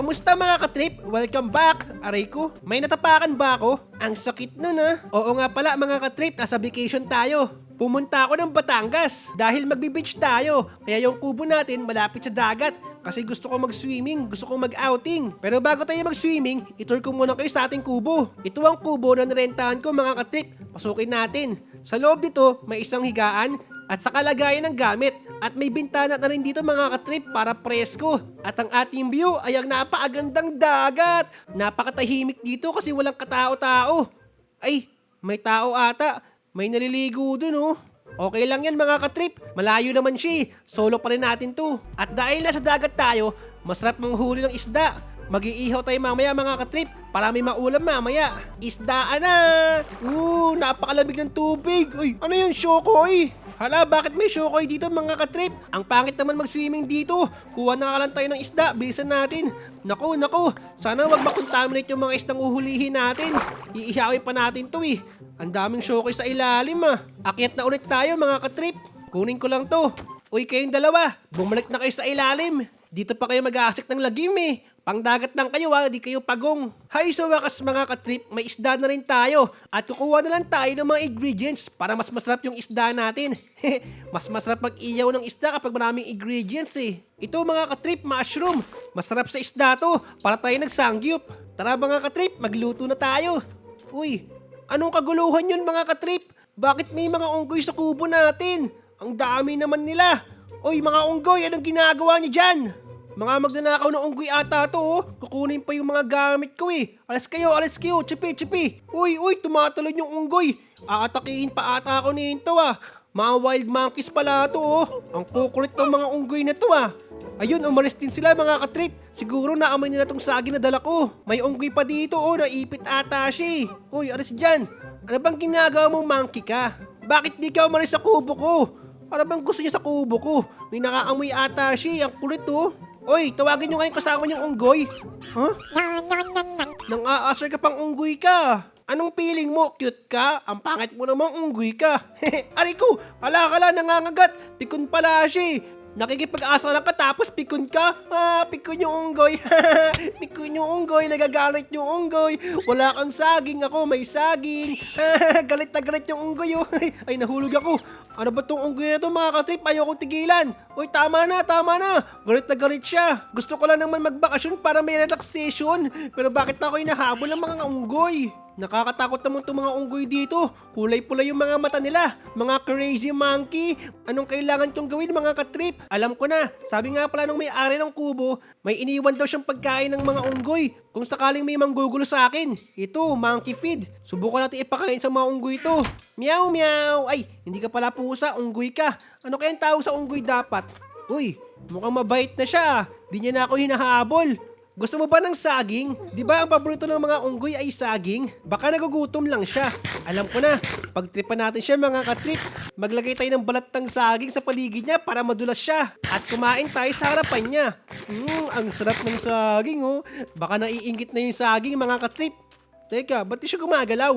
Kamusta mga katrip? Welcome back! Aray ko, may natapakan ba ako? Ang sakit nun ah. Oo nga pala mga katrip, nasa vacation tayo. Pumunta ako ng Batangas dahil magbe-beach tayo. Kaya yung kubo natin malapit sa dagat kasi gusto ko mag-swimming, gusto ko mag-outing. Pero bago tayo mag-swimming, itour ko muna kayo sa ating kubo. Ito ang kubo na narentahan ko mga katrip. Pasukin natin. Sa loob nito, may isang higaan at sa kalagayan ng gamit. At may bintana na rin dito mga katrip para presko. At ang ating view ay ang napakagandang dagat. Napakatahimik dito kasi walang katao-tao. Ay, may tao ata. May naliligo dun oh. Okay lang yan mga katrip. Malayo naman siya. eh. Solo pa rin natin to. At dahil nasa dagat tayo, masarap manghuli ng isda. Mag-iihaw tayo mamaya mga katrip para may maulam mamaya. Isdaan na! Oo, napakalamig ng tubig. Uy, ano yun, Shokoy? Hala, bakit may Shokoy dito mga katrip? Ang pangit naman mag-swimming dito. Kuha na lang tayo ng isda, bilisan natin. Naku, naku, sana wag makontaminate yung mga isdang uhulihin natin. Iihawin pa natin to eh. Ang daming Shokoy sa ilalim ah. Akyat na ulit tayo mga katrip. Kunin ko lang to. Uy, kayong dalawa, bumalik na kayo sa ilalim. Dito pa kayo mag-aasik ng lagim eh. Pangdagat lang kayo ha, di kayo pagong. Hay sa wakas mga katrip, may isda na rin tayo. At kukuha na lang tayo ng mga ingredients para mas masarap yung isda natin. mas masarap mag-iyaw ng isda kapag maraming ingredients eh. Ito mga katrip, mushroom. Masarap sa isda to, para tayo nagsangyup. Tara mga katrip, magluto na tayo. Uy, anong kaguluhan yun mga katrip? Bakit may mga unggoy sa kubo natin? Ang dami naman nila. Uy mga unggoy, anong ginagawa niyo dyan? Mga magnanakaw ng unggoy ata to, oh. Kukunin pa yung mga gamit ko eh. Alas kayo, alas kayo, chipi, chipi. Uy, uy, tumatalon yung unggoy. Aatakihin pa ata ako nito ah. Mga wild monkeys pala to, oh. Ang kukulit ng mga unggoy na to ah. Ayun, umalis din sila mga katrip. Siguro naamoy nila tong sagi na dala ko. May unggoy pa dito, oh, naipit ata siya eh. Uy, alis dyan. Ano bang ginagawa mong monkey ka? Bakit di ka umalis sa kubo ko? Ano bang gusto niya sa kubo ko? May nakaamoy ata siya, ang kulit oh. Oy, tawagin nyo nga yung kasama niyang unggoy. Huh? Nang aasar ka pang unggoy ka. Anong feeling mo? Cute ka? Ang pangit mo namang unggoy ka. Aray ko, ala kala nangangagat. Pikon pala siya eh. Nakikipag-asa ka tapos pikon ka? Ah, pikon yung unggoy. pikon yung unggoy, nagagalit yung unggoy. Wala kang saging, ako may saging. galit na galit yung unggoy. Oh. Ay, nahulog ako. Ano ba tong unggoy na to mga katrip? Ayokong tigilan. Uy, tama na, tama na. Galit na galit siya. Gusto ko lang naman magbakasyon para may relaxation. Pero bakit ako hinahabol ng mga unggoy? Nakakatakot naman itong mga unggoy dito. Kulay-pula yung mga mata nila. Mga crazy monkey. Anong kailangan kong gawin mga katrip? Alam ko na. Sabi nga pala nung may-ari ng kubo, may iniwan daw siyang pagkain ng mga unggoy. Kung sakaling may manggugulo sa akin. Ito, monkey feed. Subukan natin ipakain sa mga unggoy ito. Meow, meow. Ay, hindi ka pala pusa, unggoy ka. Ano kayang tawag sa unggoy dapat? Uy, mukhang mabait na siya. Di niya na ako hinahabol. Gusto mo ba ng saging? Di ba ang paborito ng mga unggoy ay saging? Baka nagugutom lang siya. Alam ko na, pagtripan natin siya mga katrip, maglagay tayo ng balat ng saging sa paligid niya para madulas siya. At kumain tayo sa harapan niya. Hmm, ang sarap ng saging oh. Baka naiingit na yung saging mga katrip. Teka, ba't siya gumagalaw?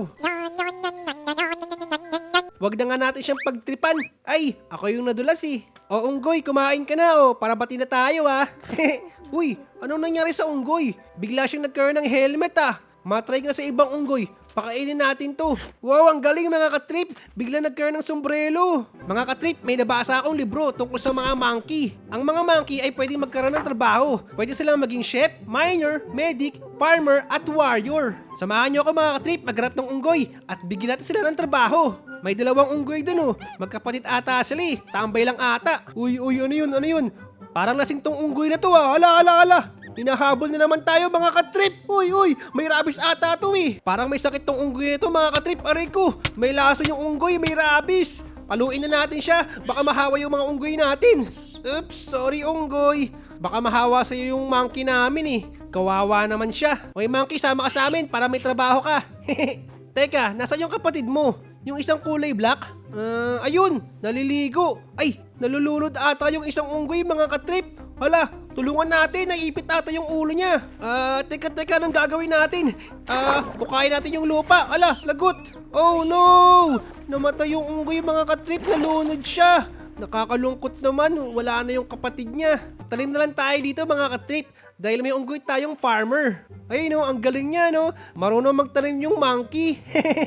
Wag na nga natin siyang pagtripan. Ay, ako yung nadulas eh. O unggoy, kumain ka na oh, para bati na tayo ah. Uy, anong nangyari sa unggoy? Bigla siyang nagkaroon ng helmet ah. Matry nga sa ibang unggoy. Pakainin natin to. Wow, ang galing mga katrip. Bigla nagkaroon ng sombrero. Mga katrip, may nabasa akong libro tungkol sa mga monkey. Ang mga monkey ay pwedeng magkaroon ng trabaho. Pwede silang maging chef, miner, medic, farmer, at warrior. Samahan niyo ako mga katrip, maghanap ng unggoy at bigyan natin sila ng trabaho. May dalawang unggoy dun oh. Magkapatid ata sila eh. Tambay lang ata. Uy, uy, ano yun, ano yun? Parang lasing tong unggoy na to ah. Ala, ala, ala. Hinahabol na naman tayo mga katrip. Uy, uy, may rabies ata to eh. Parang may sakit tong unggoy na to mga katrip. Aray ko, may laso yung unggoy, may rabies. Paluin na natin siya. Baka mahawa yung mga unggoy natin. Oops, sorry unggoy. Baka mahawa sa iyo yung monkey namin eh. Kawawa naman siya. Oy monkey, sama ka sa amin para may trabaho ka. Teka, nasa yung kapatid mo? Yung isang kulay black? Ah, ayun, naliligo. Ay, nalulunod ata yung isang unggoy mga katrip. Hala, tulungan natin, naipit ata yung ulo niya. Ah, teka, teka, anong gagawin natin? Ah, bukayin natin yung lupa. Hala, lagot. Oh no! Namatay yung unggoy mga katrip, nalunod siya. Nakakalungkot naman, wala na yung kapatid niya. Talim na lang tayo dito mga katrip Dahil may unggoy tayong farmer. Ay no, ang galing niya no. Marunong magtanim yung monkey.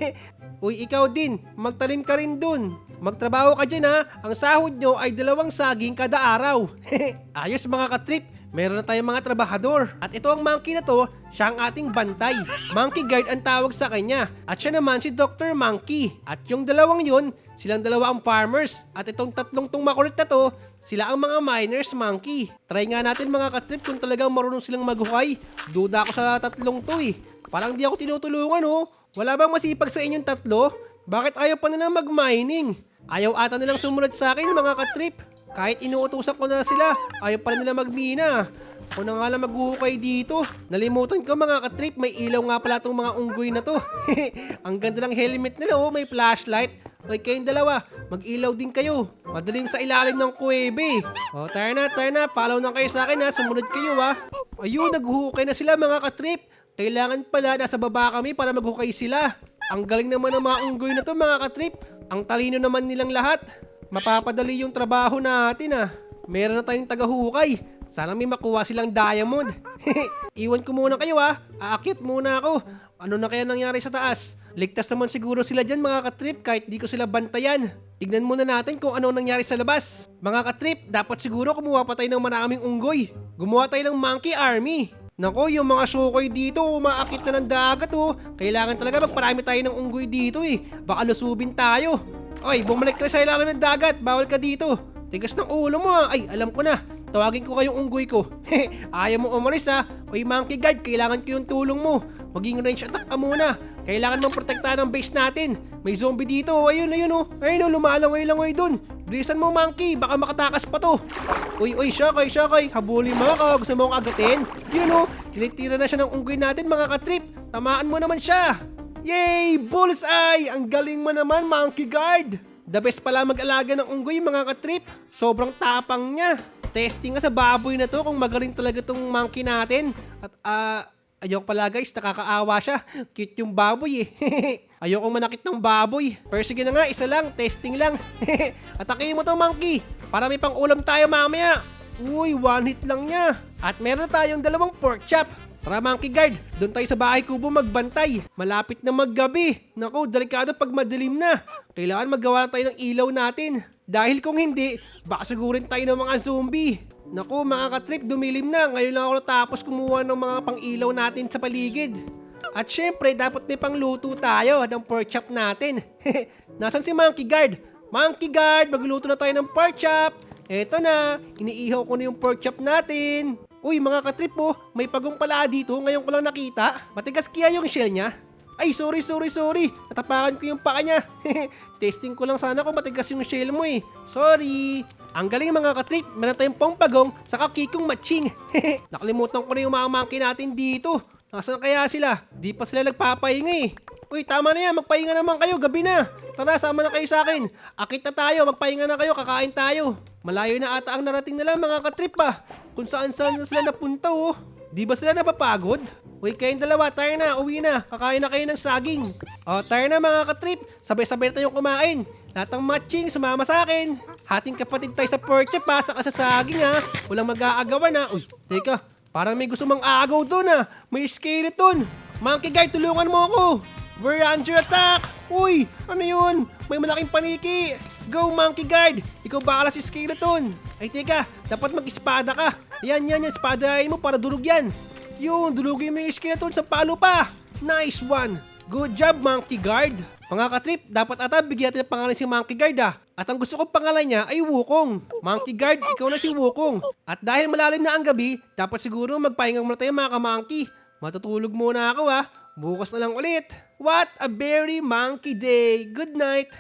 Uy, ikaw din. Magtanim ka rin dun. Magtrabaho ka dyan ha. Ang sahod nyo ay dalawang saging kada araw. Ayos mga katrip. Meron na tayong mga trabahador. At ito ang monkey na to, siya ang ating bantay. Monkey guard ang tawag sa kanya. At siya naman si Dr. Monkey. At yung dalawang yun, silang dalawa ang farmers. At itong tatlong tong makulit na to, sila ang mga miners monkey. Try nga natin mga katrip kung talagang marunong silang maghukay. Duda ako sa tatlong to eh. Parang di ako tinutulungan oh. Wala bang masipag sa inyong tatlo? Bakit ayaw pa nilang mag-mining? Ayaw ata nilang sumunod sa akin mga katrip. Kahit inuutusan ko na sila, ayaw pa nila magmina. Ako na nga lang maghuhukay dito. Nalimutan ko mga katrip, may ilaw nga pala tong mga unggoy na to. Ang ganda ng helmet nila oh, may flashlight. Okay, kayong dalawa, mag-ilaw din kayo. Madalim sa ilalim ng kuwebe. O, tara na, tara na. Follow na kayo sa akin ha. Sumunod kayo ha. Ayun, naghuhukay na sila mga katrip. Kailangan pala nasa baba kami para maghukay sila. Ang galing naman ng mga unggoy na to mga katrip. Ang talino naman nilang lahat. Mapapadali yung trabaho natin ah. Meron na tayong tagahukay. Sana may makuha silang diamond. Iwan ko muna kayo ah. Aakyat muna ako. Ano na kaya nangyari sa taas? Ligtas naman siguro sila dyan mga katrip kahit di ko sila bantayan. Tignan muna natin kung ano nangyari sa labas. Mga katrip, dapat siguro kumuha pa tayo ng maraming unggoy. Gumawa tayo ng monkey army. Nako, yung mga sukoy dito, umaakit na ng dagat oh. Kailangan talaga magparami tayo ng unggoy dito eh. Baka lusubin tayo. Oy, bumalik ka sa ilalim ng dagat. Bawal ka dito. Tigas ng ulo mo ah. Ay, alam ko na. Tawagin ko kayong unggoy ko. Ayaw mo umalis ha. Oy, monkey guard, kailangan ko yung tulong mo. Maging range attack ka muna. Kailangan mong protektahan ang base natin. May zombie dito. Ayun, ayun oh. Ayun oh, lumalangoy-langoy dun. Bilisan mo, monkey. Baka makatakas pa to. Uy, uy, Shakay, Shakay. Habulin mo ako. Gusto mo akong agatin? Yun oh. Tinitira na siya ng unggoy natin, mga katrip. Tamaan mo naman siya. Yay! Bullseye! Ang galing mo naman, Monkey Guard! The best pala mag-alaga ng unggoy, mga katrip. Sobrang tapang niya. Testing nga sa baboy na to kung magaling talaga tong monkey natin. At ah, ayoko pala guys, nakakaawa siya. Cute yung baboy eh. ayoko manakit ng baboy. Pero sige na nga, isa lang, testing lang. Atakihin mo to monkey, para may pang ulam tayo mamaya. Uy, one hit lang niya. At meron tayong dalawang pork chop. Tara monkey guard, doon tayo sa bahay kubo magbantay. Malapit na maggabi. Naku, delikado pag madilim na. Kailangan magawa na tayo ng ilaw natin. Dahil kung hindi, baka sigurin tayo ng mga zombie. Naku, mga katrip, dumilim na. Ngayon lang ako natapos kumuha ng mga pang-ilaw natin sa paligid. At syempre, dapat may pangluto tayo ng pork chop natin. Nasaan si Monkey Guard? Monkey Guard, magluto na tayo ng pork chop. Eto na, iniihaw ko na yung pork chop natin. Uy, mga katrip po, may pagong pala dito, ngayon ko lang nakita. Matigas kaya yung shell niya? Ay, sorry, sorry, sorry. Natapakan ko yung paa niya. Testing ko lang sana kung matigas yung shell mo eh. Sorry. Ang galing mga katrip, meron tayong pongpagong sa kikong matching. Nakalimutan ko na yung mga monkey natin dito. Nasaan kaya sila? Di pa sila nagpapahinga eh. Uy, tama na yan. Magpahinga naman kayo. Gabi na. Tara, sama na kayo sa akin. Akit na tayo. Magpahinga na kayo. Kakain tayo. Malayo na ata ang narating nila mga katrip pa. Kung saan saan sila napunta oh. Di ba sila napapagod? Uy, kayong dalawa, tayo na, uwi na. Kakain na kayo ng saging. O, tayo na mga katrip. Sabay-sabay na tayong kumain. Lahat ng matching, sumama sa akin. Hating kapatid tayo sa pork chop ha, saka sa saging ha. Walang mag-aagawan ha. Uy, teka, parang may gusto mang aagaw doon ha. May skeleton. Monkey guard, tulungan mo ako. We're under attack. Uy, ano yun? May malaking paniki. Go, monkey guard. Ikaw bakala si skeleton. Ay, teka, dapat mag-espada ka. Yan, yan, yan. Espadahin mo para durog yan. Yun, dulugin mo yung skeleton sa palo pa. Nice one. Good job, Monkey Guard. Mga katrip, dapat ata bigyan natin ng pangalan si Monkey Guard ah. At ang gusto kong pangalan niya ay Wukong. Monkey Guard, ikaw na si Wukong. At dahil malalim na ang gabi, dapat siguro magpahinga muna tayo mga ka-monkey. Matutulog muna ako ah. Bukas na lang ulit. What a very monkey day. Good night.